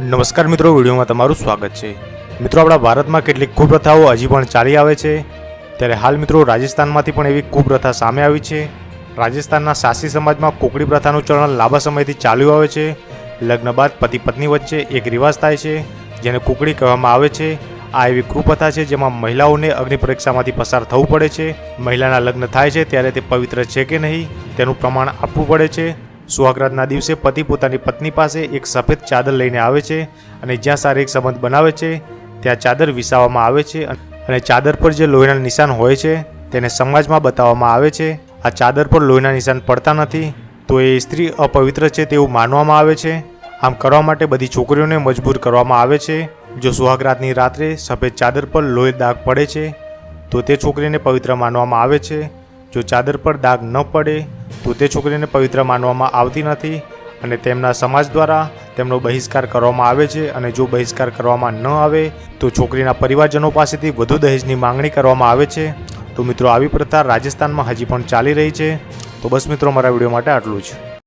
નમસ્કાર મિત્રો, વિડીયોમાં તમારું સ્વાગત છે. મિત્રો, આપણા ભારતમાં કેટલીક કુપ્રથાઓ હજી પણ ચાલી આવે છે. ત્યારે હાલ મિત્રો, રાજસ્થાનમાંથી પણ એવી કુપ્રથા સામે આવી છે. રાજસ્થાનના સાસી સમાજમાં કોકડી પ્રથાનું ચલણ લાંબા સમયથી ચાલ્યું આવે છે. લગ્ન બાદ પતિ પત્ની વચ્ચે એક રિવાજ થાય છે, જેને કુકડી કહેવામાં આવે છે. આ એવી કુપ્રથા છે જેમાં મહિલાઓને અગ્નિ પરીક્ષામાંથી પસાર થવું પડે છે. મહિલાના લગ્ન થાય છે ત્યારે તે પવિત્ર છે કે નહીં તેનું પ્રમાણ આપવું પડે છે. સુહાગરાતના દિવસે પતિ પોતાની પત્ની પાસે એક સફેદ ચાદર લઈને આવે છે અને જ્યાં શારીરિક સંબંધ બનાવે છે, ત્યાં ચાદર વિસાવવામાં આવે છે અને ચાદર પર જે લોહીના નિશાન હોય છે, તેને સમાજમાં બતાવવામાં આવે છે. આ ચાદર પર લોહીના નિશાન પડતા નથી, તો એ સ્ત્રી અપવિત્ર છે તેવું માનવામાં આવે છે. આમ કરવા માટે બધી છોકરીઓને મજબૂર કરવામાં આવે છે. જો સુહાગરાતની રાત્રે સફેદ ચાદર પર લોહી દાગ પડે છે, તો તે છોકરીને પવિત્ર માનવામાં આવે છે. જો ચાદર પર દાગ ન પડે તો તે છોકરીને પવિત્ર માનવામાં આવતી નથી અને તેમના સમાજ દ્વારા તેમનો બહિષ્કાર કરવામાં આવે છે અને જો બહિષ્કાર કરવામાં ન આવે, તો છોકરીના પરિવારજનો પાસેથી વધુ દહેજની માંગણી કરવામાં આવે છે. તો મિત્રો, આવી પ્રથા રાજસ્થાનમાં હજી પણ ચાલી રહી છે. તો બસ મિત્રો, મારા વીડિયો માટે આટલું જ.